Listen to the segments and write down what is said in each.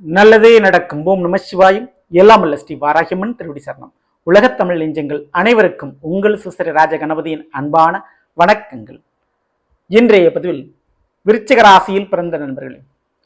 நல்லதே நடக்கும். ஓம் நம சிவாயும். எல்லாம் அல்ல ஸ்ரீ வாராகியம்மன் திருவடி சரணம். உலகத் தமிழ் நெஞ்சங்கள் அனைவருக்கும் உங்கள் சுசரி ராஜ கணபதியின் அன்பான வணக்கங்கள். இன்றைய பதிவில் விருச்சிக ராசியில் பிறந்த நண்பர்களே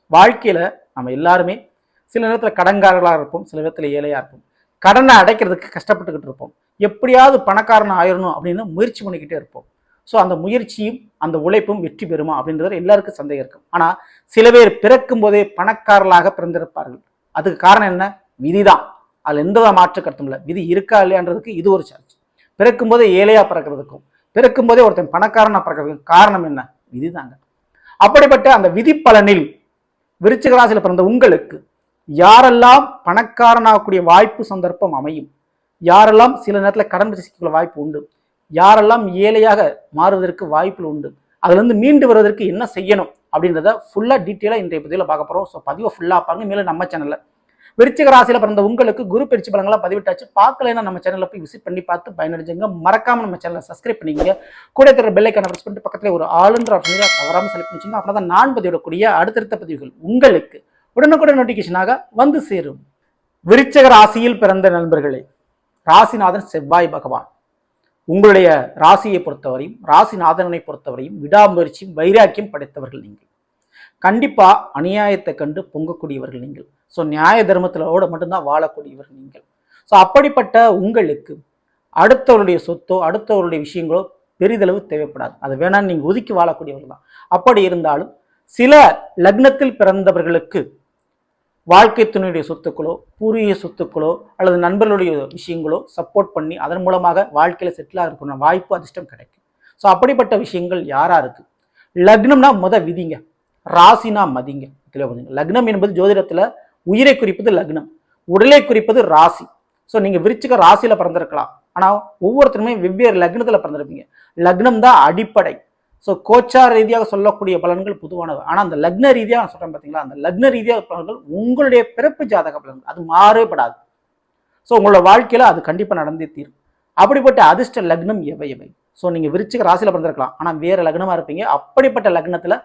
வாழ்க்கையில் நம்ம எல்லாருமே சில நேரத்தில் கடன்காரர்களாக இருப்போம் சில நேரத்தில் ஏழையாக இருப்போம். கடனை அடைக்கிறதுக்கு கஷ்டப்பட்டுக்கிட்டு இருப்போம். எப்படியாவது பணக்காரன் ஆயிடணும் அப்படின்னு முயற்சி பண்ணிக்கிட்டே இருப்போம். ஸோ அந்த முயற்சியும் அந்த உழைப்பும் வெற்றி பெறுமா அப்படின்றது எல்லாருக்கும் சந்தேகம் இருக்கும். ஆனால் சில பேர் பிறக்கும் போதே பணக்காரர்களாக பிறந்திருப்பார்கள். அதுக்கு காரணம் என்ன? விதிதான். அதில் எந்த மாற்று கருத்தும் இல்லை. விதி இருக்கா இல்லையான்றதுக்கு இது ஒரு சார்ஜ் பிறக்கும் போதே ஏழையாக பிறக்கிறதுக்கும் பிறக்கும் போதே ஒருத்தன் பணக்காரனாக பிறக்கிறதுக்கும் காரணம் என்ன? விதிதாங்க. அப்படிப்பட்ட அந்த விதி பலனில் விருச்சிகராசியில் பிறந்த உங்களுக்கு யாரெல்லாம் பணக்காரனாகக்கூடிய வாய்ப்பு சந்தர்ப்பம் அமையும் யாரெல்லாம் சில நேரத்தில் கடன் சிக்கிக்கொள்ள வாய்ப்பு உண்டு யாரெல்லாம் ஏழையாக மாறுவதற்கு வாய்ப்புகள் உண்டு அதுலேருந்து மீண்டு வருவதற்கு என்ன செய்யணும் அப்படின்றத ஃபுல்லாக டீட்டெயிலாக இன்றைய பதிவில் பார்க்க போகிறோம் ஸோ பதிவை ஃபுல்லாக பாருங்க மேலும் நம்ம சேனலில் விருச்சிக ராசியில் பிறந்த உங்களுக்கு குரு பயிற்சி பலங்களாக பதிவிட்டாச்சு. பார்க்கலைன்னா நம்ம சேனலில் போய் விசிட் பண்ணி பார்த்து பயனடைஞ்சுங்க. மறக்காம நம்ம சேனலை சப்ஸ்கிரைப் பண்ணிங்க கூட இருக்கிற பெல்லைக்கான ப்ரெஸ் பண்ணிட்டு பக்கத்தில் ஒரு ஆளுன்ற ஆப்ஷன் தவறாமல் செலக்ட் பண்ணிச்சுங்க அப்படின்னா தான் நான் பதிவிடக்கூடிய அடுத்தடுத்த பதிவுகள் உங்களுக்கு உடனுக்குடன் நோட்டிஃபிகேஷனாக வந்து சேரும். விருச்சக ராசியில் பிறந்த நண்பர்களே ராசிநாதன் செவ்வாய் பகவான். உங்களுடைய ராசியை பொறுத்தவரையும் ராசிநாதனை பொறுத்தவரையும் விடாமுயற்சியும் வைராக்கியம் படைத்தவர்கள் நீங்கள். கண்டிப்பாக அநியாயத்தை கண்டு பொங்கக்கூடியவர்கள் நீங்கள். ஸோ நியாய தர்மத்திலோட மட்டும்தான் வாழக்கூடியவர்கள் நீங்கள். ஸோ அப்படிப்பட்ட உங்களுக்கு அடுத்தவருடைய சொத்தோ அடுத்தவருடைய விஷயங்களோ பெரிதளவு தேவைப்படாது. அது வேணாம் நீங்கள் ஒதுக்கி வாழக்கூடியவர்கள் தான். அப்படி இருந்தாலும் சில லக்னத்தில் பிறந்தவர்களுக்கு வாழ்க்கை துணையுடைய சொத்துக்களோ பூர்வீக சொத்துக்களோ அல்லது நண்பர்களுடைய விஷயங்களோ சப்போர்ட் பண்ணி அதன் மூலமாக வாழ்க்கையில் செட்டில் இருக்கணும் வாய்ப்பு அதிர்ஷ்டம் கிடைக்கும். ஸோ அப்படிப்பட்ட விஷயங்கள் யாராக இருக்குது லக்னம்னா முத விதிங்க. ராசினா மதிங்க. லக்னம் என்பது ஜோதிடத்தில் உயிரை குறிப்பது லக்னம் உடலை குறிப்பது ராசி. ஸோ நீங்கள் விரிச்சிக்க ராசியில் பிறந்திருக்கலாம். ஆனால் ஒவ்வொருத்தருமே வெவ்வேறு லக்னத்தில் பிறந்திருப்பீங்க. லக்னம் தான் அடிப்படை. ஸோ கோச்சார் ரீதியாக சொல்லக்கூடிய பலன்கள் பொதுவானது. ஆனால் அந்த லக்ன ரீதியாக நான் சொல்கிறேன் பார்த்தீங்களா அந்த லக்ன ரீதியாக பலன்கள் உங்களுடைய பிறப்பு ஜாதக பலன்கள். அது மாறுபடாது. ஸோ உங்களோட வாழ்க்கையில் அது கண்டிப்பாக நடந்தே தீரும். அப்படிப்பட்ட அதிர்ஷ்ட லக்னம் எவை எவை? ஸோ நீங்கள் விருச்சிக ராசியில் பிறந்திருக்கலாம். ஆனால் வேறு லக்னமாக இருப்பீங்க. அப்படிப்பட்ட லக்னத்தில்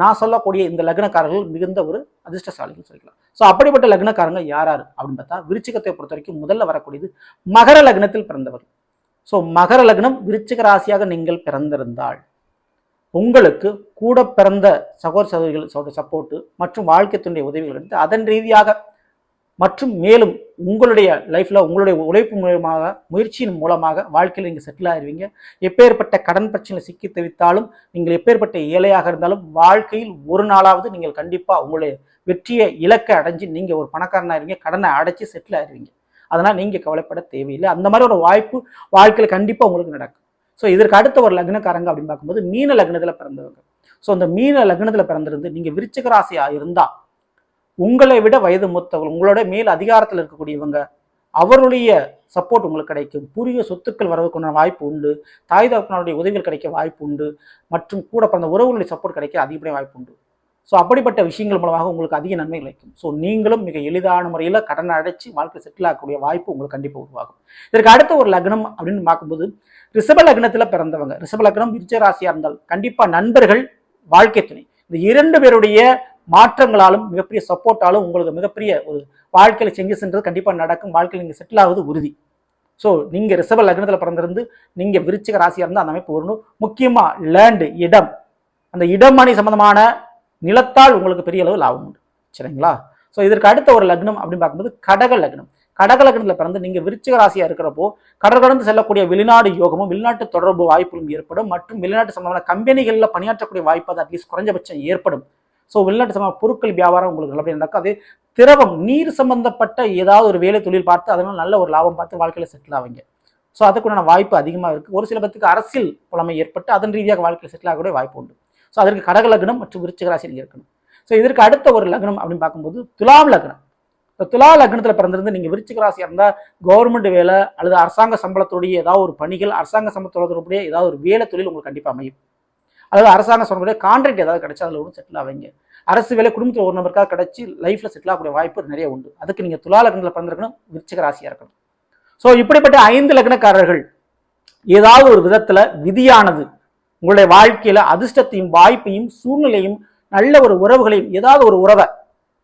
நான் சொல்லக்கூடிய இந்த லக்னக்காரர்கள் மிகுந்த ஒரு அதிர்ஷ்டசாலிகள் சொல்லிக்கலாம். ஸோ அப்படிப்பட்ட லக்னக்காரங்க யார் யார் அப்படின்னு பார்த்தா விருச்சிகத்தை பொறுத்த வரைக்கும் முதல்ல வரக்கூடியது மகர லக்னத்தில் பிறந்தவர். ஸோ மகர லக்னம் விருச்சிக ராசியாக நீங்கள் பிறந்திருந்தால். உங்களுக்கு கூட பிறந்த சகோதர சகோதரிகள் சப்போர்ட்டு மற்றும் வாழ்க்கை துணை உதவிகள் எடுத்து அதன் ரீதியாக மற்றும் மேலும் உங்களுடைய லைஃப்பில் உங்களுடைய உழைப்பு மூலமாக முயற்சியின் மூலமாக வாழ்க்கையில் நீங்கள் செட்டில் ஆயிடுவீங்க எப்பேற்பட்ட கடன் பிரச்சனை சிக்கி தவித்தாலும் நீங்கள் எப்பேற்பட்ட ஏழையாக இருந்தாலும் வாழ்க்கையில் ஒரு நாளாவது நீங்கள் கண்டிப்பாக உங்களுடைய வெற்றியை இலக்கை அடைஞ்சு நீங்கள் ஒரு பணக்காரனாயிருவீங்க கடனை அடைச்சி செட்டில் ஆயிடுவீங்க அதனால் நீங்கள் கவலைப்பட தேவையில்லை. அந்த மாதிரி ஒரு வாய்ப்பு வாழ்க்கையில் கண்டிப்பாக உங்களுக்கு நடக்கும். ஸோ இதற்கு அடுத்த ஒரு லக்னக்காரங்க அப்படின்னு பார்க்கும்போது மீன லக்னத்தில் பிறந்தவங்க. ஸோ அந்த மீன லக்னத்தில் பிறந்திருந்து நீங்கள் விருச்சிக ராசியாக இருந்தால் உங்களை விட வயது மூத்தவர்கள் உங்களோட மேல் அதிகாரத்தில் இருக்கக்கூடியவங்க அவருடைய சப்போர்ட் உங்களுக்கு கிடைக்கும். புரிய சொத்துக்கள் வரதுக்குண்டான வாய்ப்பு உண்டு. தாய் தகப்பனருடைய உதவிகள் கிடைக்க வாய்ப்பு உண்டு. மற்றும் கூட பிறந்த உறவுகளுடைய சப்போர்ட் கிடைக்க அதிகப்படியாக வாய்ப்பு உண்டு. ஸோ அப்படிப்பட்ட விஷயங்கள் மூலமாக உங்களுக்கு அதிக நன்மை கிடைக்கும். ஸோ நீங்களும் மிக எளிதான முறையில் கடனை அடைச்சி வாழ்க்கை செட்டில் ஆகக்கூடிய வாய்ப்பு உங்களுக்கு கண்டிப்பாக உருவாகும். இதற்கு அடுத்த ஒரு லக்னம் அப்படின்னு பார்க்கும்போது ரிஷப லக்னத்தில் பிறந்தவங்க. ரிஷப லக்னம் விருச்ச ராசியாக இருந்தால் கண்டிப்பாக நண்பர்கள் வாழ்க்கை துணை. இந்த இரண்டு பேருடைய மாற்றங்களாலும் மிகப்பெரிய சப்போர்ட்டாலும் உங்களுக்கு மிகப்பெரிய ஒரு வாழ்க்கையில் செஞ்சு சென்றது கண்டிப்பாக நடக்கும். வாழ்க்கையில் நீங்கள் செட்டில் ஆகுது உறுதி. ஸோ நீங்கள் ரிஷப லக்னத்தில் பிறந்திருந்து நீங்கள் விருச்சிக ராசியாக இருந்தால் அந்த அமைப்பு வரணும். முக்கியமாக லேண்டு இடம். அந்த இடமணி சம்பந்தமான நிலத்தால் உங்களுக்கு பெரிய அளவு லாபம் உண்டு. சரிங்களா? ஸோ இதற்கு அடுத்த ஒரு லக்னம் அப்படின்னு பார்க்கும்போது கடக லக்னம். கடகலகணத்தில் பிறந்து நீங்கள் விருச்சிக ராசியாக இருக்கிறப்போ கடல் கடந்து செல்லக்கூடிய வெளிநாடு யோகமும் வெளிநாட்டு தொடர்பு வாய்ப்புகளும் ஏற்படும். மற்றும் வெளிநாட்டு சம்பந்தமான கம்பெனிகளில் பணியாற்றக்கூடிய வாய்ப்பு அது அட்லீஸ்ட் குறைஞ்சபட்சம் ஏற்படும். ஸோ வெளிநாட்டு சம்பந்த பொருட்கள் வியாபாரம் உங்களுக்கு நல்லபடியாக நடக்காது. திரவம் நீர் சம்பந்தப்பட்ட ஏதாவது ஒரு வேலை தொழில் பார்த்து அதனால் நல்ல ஒரு லாபம் பார்த்து வாழ்க்கையில் செட்டில் ஆவீங்க. ஸோ அதுக்குண்டான வாய்ப்பு அதிகமாக இருக்குது ஒரு சில பத்துக்கு அரசியல் புலமை ஏற்பட்டு அதன் ரீதியாக வாழ்க்கையில் செட்டில் ஆகக்கூடிய வாய்ப்பு உண்டு. ஸோ அதற்கு கடக லக்னம் மற்றும் விருச்சிக ராசியில் இருக்கணும். ஸோ இதற்கு அடுத்த ஒரு லக்னம் அப்படின்னு பார்க்கும்போது துலாம் லக்னம். இப்போ துலா லக்னத்தில் பிறந்திருந்து நீங்கள் விருச்சிக ராசியாக இருந்தால் கவர்மெண்ட் வேலை அல்லது அரசாங்க சம்பளத்துடைய ஏதாவது ஒரு பணிகள் அரசாங்க சம்பளத்தோடைய ஏதாவது ஒரு வேலை தொழில் உங்களுக்கு கண்டிப்பாக அமையும். அதாவது அரசாங்க சம்பளத்துடைய கான்ட்ராக்ட் ஏதாவது கிடைச்சா அதில் ஒன்று செட்டில் ஆவீங்க. அரசு வேலை குடும்பத்தில் ஒரு நபருக்காக கிடைச்சி லைஃப்பில் செட்டில் ஆகக்கூடிய வாய்ப்பு நிறைய உண்டு. அதுக்கு நீங்கள் துலா லக்னத்தில் பிறந்திருக்கணும் விருச்சிக ராசியாக இருக்கணும். ஸோ இப்படிப்பட்ட ஐந்து லக்னக்காரர்கள் ஏதாவது ஒரு விதத்தில் விதியானது உங்களுடைய வாழ்க்கையில் அதிர்ஷ்டத்தையும் வாய்ப்பையும் சூழ்நிலையும் நல்ல ஒரு உறவுகளையும் ஏதாவது ஒரு உறவை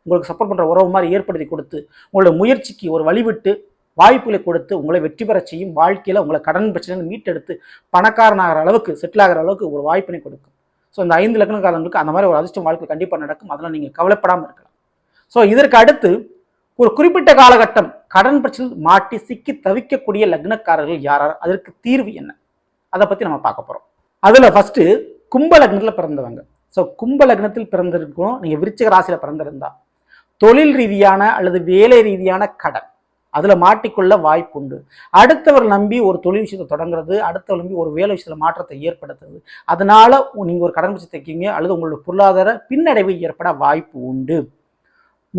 உங்களுக்கு சப்போர்ட் பண்ணுற உறவு மாதிரி ஏற்படுத்தி கொடுத்து உங்களோட முயற்சிக்கு ஒரு வழிவிட்டு வாய்ப்புகளை கொடுத்து உங்களை வெற்றி பெற செய்யும் வாழ்க்கையில் உங்களை கடன் பிரச்சனை மீட்டெடுத்து பணக்காரனாகிற அளவுக்கு செட்டில் ஆகிற அளவுக்கு ஒரு வாய்ப்பினை கொடுக்கும். ஸோ இந்த ஐந்து லக்னக்காரங்களுக்கு அந்த மாதிரி ஒரு அதிர்ஷ்டம் வாழ்க்கை கண்டிப்பாக நடக்கும். அதெல்லாம் நீங்கள் கவலைப்படாமல் இருக்கலாம். ஸோ இதற்கு அடுத்து ஒரு குறிப்பிட்ட காலகட்டம் கடன் பிரச்சனையில் மாட்டி சிக்கி தவிக்கக்கூடிய லக்னக்காரர்கள் யாரார்? அதற்கு தீர்வு என்ன? அதை பற்றி நம்ம பார்க்க போகிறோம் அதில் ஃபஸ்ட்டு கும்ப லக்னத்தில் பிறந்தவங்க. ஸோ கும்ப லக்னத்தில் பிறந்திருக்கணும் நீங்கள் விருச்சிக ராசியில் பிறந்திருந்தா தொழில் ரீதியான அல்லது வேலை ரீதியான கடன். அதில் மாட்டிக்கொள்ள வாய்ப்புண்டு. அடுத்தவர் நம்பி ஒரு தொழில் விஷயத்தை தொடங்குறது அடுத்தவர் நம்பி ஒரு வேலை விஷயத்தில் மாற்றத்தை ஏற்படுத்துறது அதனால நீங்கள் ஒரு கடன் பிரச்சனை அல்லது உங்களோட பொருளாதார பின்னடைவு ஏற்பட வாய்ப்பு உண்டு.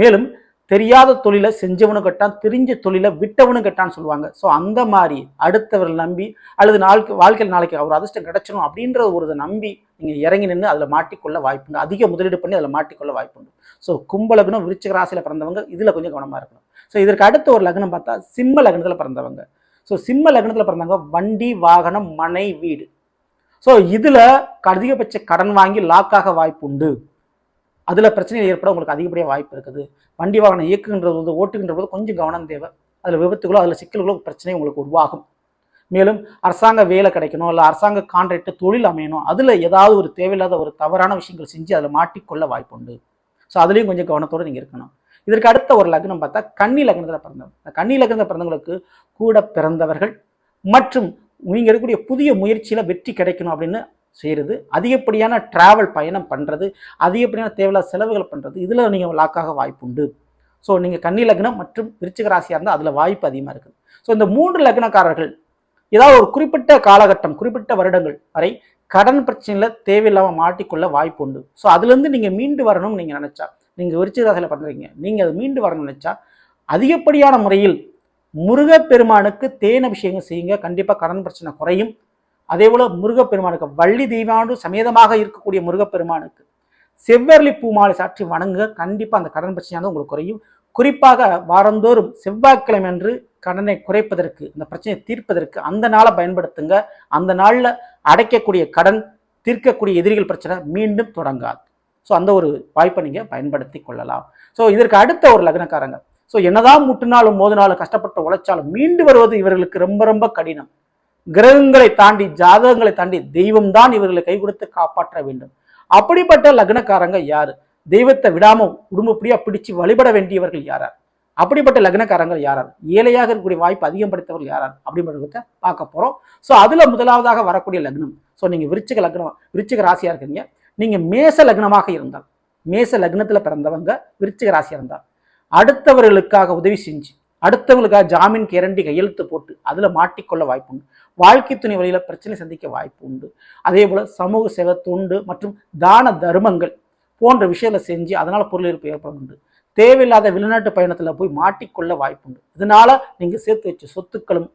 மேலும் தெரியாத தொழிலை செஞ்சவனும் கட்டான் தெரிஞ்ச தொழிலை விட்டவனும் கட்டான்னு சொல்லுவாங்க. ஸோ அந்த மாதிரி அடுத்தவர்கள் நம்பி அல்லது நாளுக்கு வாழ்க்கையில் நாளைக்கு அவர் அதிர்ஷ்டம் கிடைச்சிடும் அப்படின்ற ஒரு இதை நம்பி நீங்கள் இறங்கி நின்று அதில் மாட்டிக்கொள்ள வாய்ப்புண்டு அதிக முதலீடு பண்ணி அதில் மாட்டிக்கொள்ள வாய்ப்புண்டு ஸோ கும்பலக்னம் விருச்சிக ராசியில் பிறந்தவங்க இதில் கொஞ்சம் கவனமாக இருக்கணும். ஸோ இதற்கு அடுத்த ஒரு லக்னம் பார்த்தா சிம்ம லக்னத்தில் பிறந்தவங்க. ஸோ சிம்ம லக்னத்தில் பிறந்தவங்க வண்டி வாகனம் மனை வீடு. ஸோ இதில் அதிகபட்ச கடன் வாங்கி லாக்காக வாய்ப்பு உண்டு. அதில் பிரச்சனை ஏற்பட உங்களுக்கு அதிகப்படியாக வாய்ப்பு இருக்குது. வண்டி வாகனம் இயக்குகின்ற போது ஓட்டுகின்ற போது கொஞ்சம் கவனம் தேவை. அதில் விபத்துகளோ அதில் சிக்கல்களோ பிரச்சனை உங்களுக்கு உருவாகும். மேலும் அரசாங்க வேலை கிடைக்கணும் இல்லை அரசாங்க கான்ட்ராக்ட் தொழில் அமையணும் அதில் ஏதாவது ஒரு தேவையில்லாத ஒரு தவறான விஷயங்கள் செஞ்சு அதில் மாட்டிக்கொள்ள வாய்ப்பு உண்டு. ஸோ அதுலேயும் கொஞ்சம் கவனத்தோடு நீங்கள் இருக்கணும். இதற்கு அடுத்த ஒரு லக்னம் பார்த்தா கன்னி லக்னத்தில் பிறந்தவங்க. இந்த கன்னி லக்னத்தில் பிறந்தவங்களுக்கு கூட பிறந்தவர்கள் மற்றும் நீங்கள் இருக்கக்கூடிய புதிய முயற்சியில் வெற்றி கிடைக்கணும் அப்படின்னு செய்கிறது. அதிகப்படியான டிராவல் பயணம் பண்ணுறது அதிகப்படியான தேவையில்லாத செலவுகள் பண்ணுறது இதில் நீங்கள் லாக்காக வாய்ப்பு உண்டு. ஸோ நீங்கள் கன்னி லக்னம் மற்றும் விருச்சிக ராசியாக இருந்தால் அதில் வாய்ப்பு அதிகமாக இருக்குது ஸோ இந்த மூன்று லக்னக்காரர்கள் ஏதாவது ஒரு குறிப்பிட்ட காலகட்டம் குறிப்பிட்ட வருடங்கள் வரை கடன் பிரச்சனையில் தேவையில்லாமல் மாட்டிக்கொள்ள வாய்ப்பு உண்டு. ஸோ அதுலேருந்து நீங்கள் மீண்டு வரணும்னு நீங்கள் நினச்சா நீங்கள் விருச்சிக ராசியில் பண்ணுறீங்க நீங்கள் அதை மீண்டு வரணும்னு நினச்சா அதிகப்படியான முறையில் முருகப்பெருமானுக்கு தேன் அபிஷேகம் செய்யுங்க. கண்டிப்பாக கடன் பிரச்சனை குறையும். அதே போல முருகப்பெருமானுக்கு வள்ளி தெய்வாண்டு சமேதமாக இருக்கக்கூடிய முருகப்பெருமானுக்கு செவ்வரளி பூமாலை சாற்றி வணங்க கண்டிப்பாக அந்த கடன் பிரச்சனையானது உங்களுக்கு குறையும். குறிப்பாக வாரந்தோறும் செவ்வாய்க்கிழமை அன்று கடனை குறைப்பதற்கு இந்த பிரச்சனையை தீர்ப்பதற்கு அந்த நாளை பயன்படுத்துங்க. அந்த நாளில் அடைக்கக்கூடிய கடன் தீர்க்கக்கூடிய எதிரிகள் பிரச்சனை மீண்டும் தொடங்காது. ஸோ அந்த ஒரு வாய்ப்பை நீங்கள் பயன்படுத்தி கொள்ளலாம். ஸோ இதற்கு அடுத்த ஒரு லக்னக்காரங்க. ஸோ என்னதான் முட்டினாலும் மோதினாலும் கஷ்டப்பட்டு உழைச்சாலும் மீண்டு வருவது இவர்களுக்கு ரொம்ப ரொம்ப கடினம். கிரகங்களை தாண்டி ஜாதகங்களை தாண்டி தெய்வம் தான் இவர்களை கை கொடுத்து காப்பாற்ற வேண்டும். அப்படிப்பட்ட லக்னக்காரங்க யாரு? தெய்வத்தை விடாம உடும்பப்படியா பிடிச்சு வழிபட வேண்டியவர்கள் யாரார்? அப்படிப்பட்ட லக்னக்காரங்கள் யாரார்? ஏழையாக இருக்கக்கூடிய வாய்ப்பு அதிகம் படைத்தவர்கள் யாரார்? அப்படின்றத பார்க்க போறோம். ஸோ அதுல முதலாவதாக வரக்கூடிய லக்னம். ஸோ நீங்க விருச்சிக லக்னம் விருச்சிக ராசியா இருக்கீங்க. நீங்க மேச லக்னமாக இருந்தால் மேச லக்னத்துல பிறந்தவங்க விருச்சிக ராசியா இருந்தால் அடுத்தவர்களுக்காக உதவி செஞ்சு அடுத்தவங்களுக்காக ஜாமீன் கேரண்டி கையெழுத்து போட்டு அதில் மாட்டிக்கொள்ள வாய்ப்பு உண்டு. வாழ்க்கை துணை வழியில் பிரச்சனை சந்திக்க வாய்ப்பு உண்டு. அதே போல் சமூக சேவை தொண்டு மற்றும் தான தர்மங்கள் போன்ற விஷயங்களை செஞ்சு அதனால் பொருள் இருப்பு ஏற்படும் உண்டு. தேவையில்லாத வெளிநாட்டு பயணத்தில் போய் மாட்டிக்கொள்ள வாய்ப்பு உண்டு. இதனால் நீங்கள் சேர்த்து வச்ச சொத்துக்களும்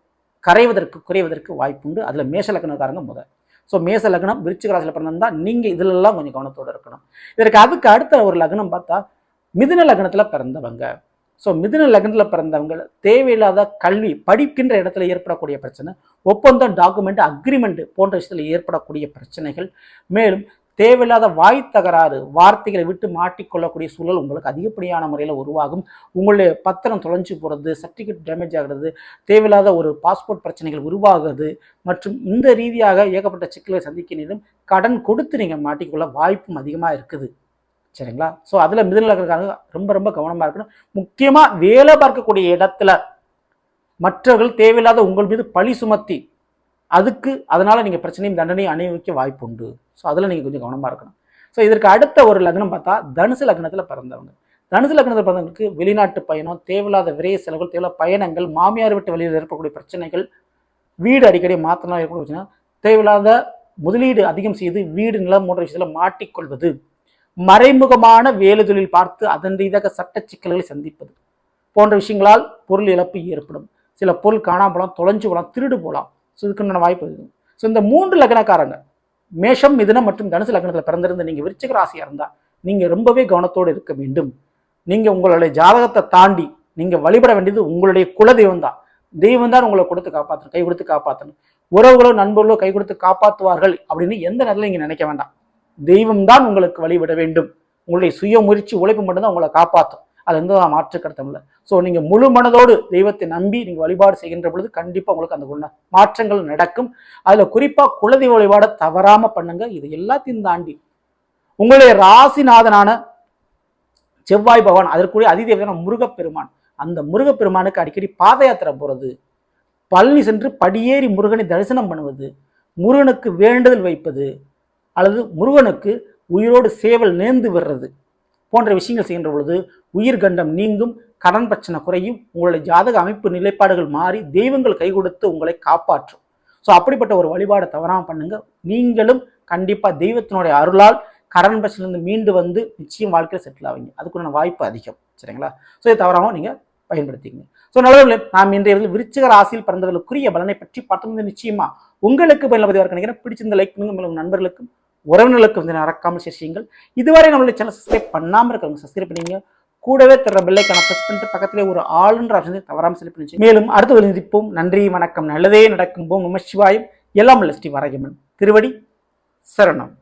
கரைவதற்கு குறைவதற்கு வாய்ப்பு உண்டு. அதில் மேஷ லக்னக்காரங்க முதல். ஸோ மேச லக்னம் விருச்சிக ராசியில் நீங்கள் நீங்க இதுலெல்லாம் கொஞ்சம் கவனத்தோடு இருக்கணும். இதற்கு அதுக்கு அடுத்த ஒரு லக்னம் பார்த்தா மிதுன லக்னத்தில் பிறந்தவங்க. ஸோ மிதுன லக்னத்தில் பிறந்தவங்க தேவையில்லாத கல்வி படிக்கின்ற இடத்துல ஏற்படக்கூடிய பிரச்சனை ஒப்பந்தம் டாக்குமெண்ட் அக்ரிமெண்ட் போன்ற விஷயத்தில் ஏற்படக்கூடிய பிரச்சனைகள். மேலும் தேவையில்லாத வாய் தகராறு வார்த்தைகளை விட்டு மாட்டிக்கொள்ளக்கூடிய சூழல் உங்களுக்கு அதிகப்படியான முறையில் உருவாகும். உங்களுடைய பத்திரம் தொலைஞ்சு போகிறது சர்டிஃபிகேட் டேமேஜ் ஆகிறது தேவையில்லாத ஒரு பாஸ்போர்ட் பிரச்சனைகள் உருவாகுது மற்றும் இந்த ரீதியாக ஏகப்பட்ட சிக்கலை சந்திக்க கடன் கொடுத்து நீங்கள் மாட்டிக்கொள்ள வாய்ப்பும் அதிகமாக இருக்குது. சரிங்களா? ஸோ அதில் மிதனில் இருக்கிறாங்க ரொம்ப ரொம்ப கவனமாக இருக்கணும். முக்கியமாக வேலை பார்க்கக்கூடிய இடத்துல மற்றவர்கள் தேவையில்லாத உங்கள் மீது பழி சுமத்தி அதுக்கு அதனால் நீங்கள் பிரச்சனையும் தண்டனையும் அனுபவிக்க வாய்ப்பு உண்டு. ஸோ அதில் நீங்கள் கொஞ்சம் கவனமாக இருக்கணும். ஸோ இதற்கு அடுத்த ஒரு லக்னம் பார்த்தா தனுசு லக்னத்தில் பிறந்தவங்க. தனுசு லக்னத்தில் பிறந்தவங்களுக்கு வெளிநாட்டு பயணம் தேவையில்லாத விரைய செலவுகள் தேவையில்லாத பயணங்கள் மாமியார் விட்டு வெளியில் ஏற்படக்கூடிய பிரச்சனைகள் வீடு அடிக்கடி மாற்றலாம் ஏற்படும் பிரச்சனை தேவையில்லாத முதலீடு அதிகம் செய்து வீடு நிலம் போன்ற விஷயத்தில் மாட்டிக்கொள்வது. மறைமுகமான வேலை தொழில் பார்த்து அதன் ரீதியாக சட்ட சிக்கல்களை சந்திப்பது போன்ற விஷயங்களால் பொருள் இழப்பு ஏற்படும். சில பொருள் காணாம போகலாம் தொலைஞ்சு போகலாம் திருடு போகலாம். ஸோ இதுக்குண்டான வாய்ப்பு இருக்குது ஸோ இந்த மூன்று லக்னக்காரங்க மேஷம் மிதனம் மற்றும் தனுசு லக்னத்தில் பிறந்திருந்த நீங்கள் விருச்சிக ராசியாக இருந்தால் நீங்கள் ரொம்பவே கவனத்தோடு இருக்க வேண்டும். நீங்கள் உங்களுடைய ஜாதகத்தை தாண்டி நீங்கள் வழிபட வேண்டியது உங்களுடைய குலதெய்வம் தான். தெய்வம் தான் உங்களை கொடுத்து காப்பாற்றணும் கை கொடுத்து காப்பாற்றணும் உறவுகளோ நண்பர்களோ கை கொடுத்து காப்பாற்றுவார்கள் அப்படின்னு எந்த நேரத்தில் நீங்கள் நினைக்க வேண்டாம். தெய்வம் தான் உங்களுக்கு வழிவிட வேண்டும். உங்களுடைய சுய முயற்சி உழைப்பு மட்டும்தான் உங்களை காப்பாற்றும் அது வந்து மாற்று கருத்தம் இல்லை. ஸோ நீங்கள் முழு மனதோடு தெய்வத்தை நம்பி நீங்கள் வழிபாடு செய்கின்ற பொழுது கண்டிப்பாக உங்களுக்கு அந்த குண மாற்றங்கள் நடக்கும். அதில் குறிப்பாக குலதெய்வ வழிபாடை தவறாமல் பண்ணுங்க. இது எல்லாத்தையும் தாண்டி உங்களுடைய ராசிநாதனான செவ்வாய் பகவான் அதற்குரிய அதிதேவதான முருகப்பெருமான் அந்த முருகப்பெருமானுக்கு அடிக்கடி பாத யாத்திரை போகிறது பழனி சென்று படியேறி முருகனை தரிசனம் பண்ணுவது முருகனுக்கு வேண்டுதல் வைப்பது அல்லது முருகனுக்கு உயிரோடு சேவல் நேர்ந்து விடுறது போன்ற விஷயங்கள் செய்கின்ற பொழுது உயிர் கண்டம் நீங்கும் கடன் பிரச்சனை குறையும் உங்களுடைய ஜாதக அமைப்பு நிலைப்பாடுகள் மாறி தெய்வங்கள் கை கொடுத்து உங்களை காப்பாற்றும். ஸோ அப்படிப்பட்ட ஒரு வழிபாடை தவறாமல் பண்ணுங்க. நீங்களும் கண்டிப்பாக தெய்வத்தினுடைய அருளால் கடன் பிரச்சனையிலிருந்து மீண்டு வந்து நிச்சயம் வாழ்க்கையில் செட்டில் ஆவீங்க. அதுக்குண்டான வாய்ப்பு அதிகம். சரிங்களா? ஸோ இதை தவறாமல் நீங்கள் பயன்படுத்திங்க ஸோ நல்லவர்களே நாம் இன்றைய விருச்சிக ராசியில் பிறந்தவர்களுக்குரிய பலனை பற்றி பார்த்தோம் நிச்சயமா உங்களுக்கு பயன்படுத்தி பதிவாக நினைக்கிறேன். பிடிச்சிருந்த லைக் பண்ணுங்க. உங்கள் நண்பர்களுக்கும் உறவினர்களுக்கு வந்து நடக்காமல் ஷேர் செய்யுங்கள் இதுவரை நம்மளுடைய சேனல் சப்ஸ்கிரைப் பண்ணாமல் இருக்கிறவங்க சப்ஸ்கிரைப் பண்ணிங்க கூடவே தர பெல்லைக்கான ப்ரெஸ் பண்ணிட்டு பக்கத்திலே ஒரு ஆளுன்ற ஆப்ஷன் தவறாமல் செலக்ட் பண்ணி மேலும் அடுத்து சந்திப்போம் நன்றி வணக்கம். நல்லதே நடக்கும் போம் நம சிவாயம். எல்லாம் உள்ள ஸ்ரீ வரகமன் திருவடி சரணம்.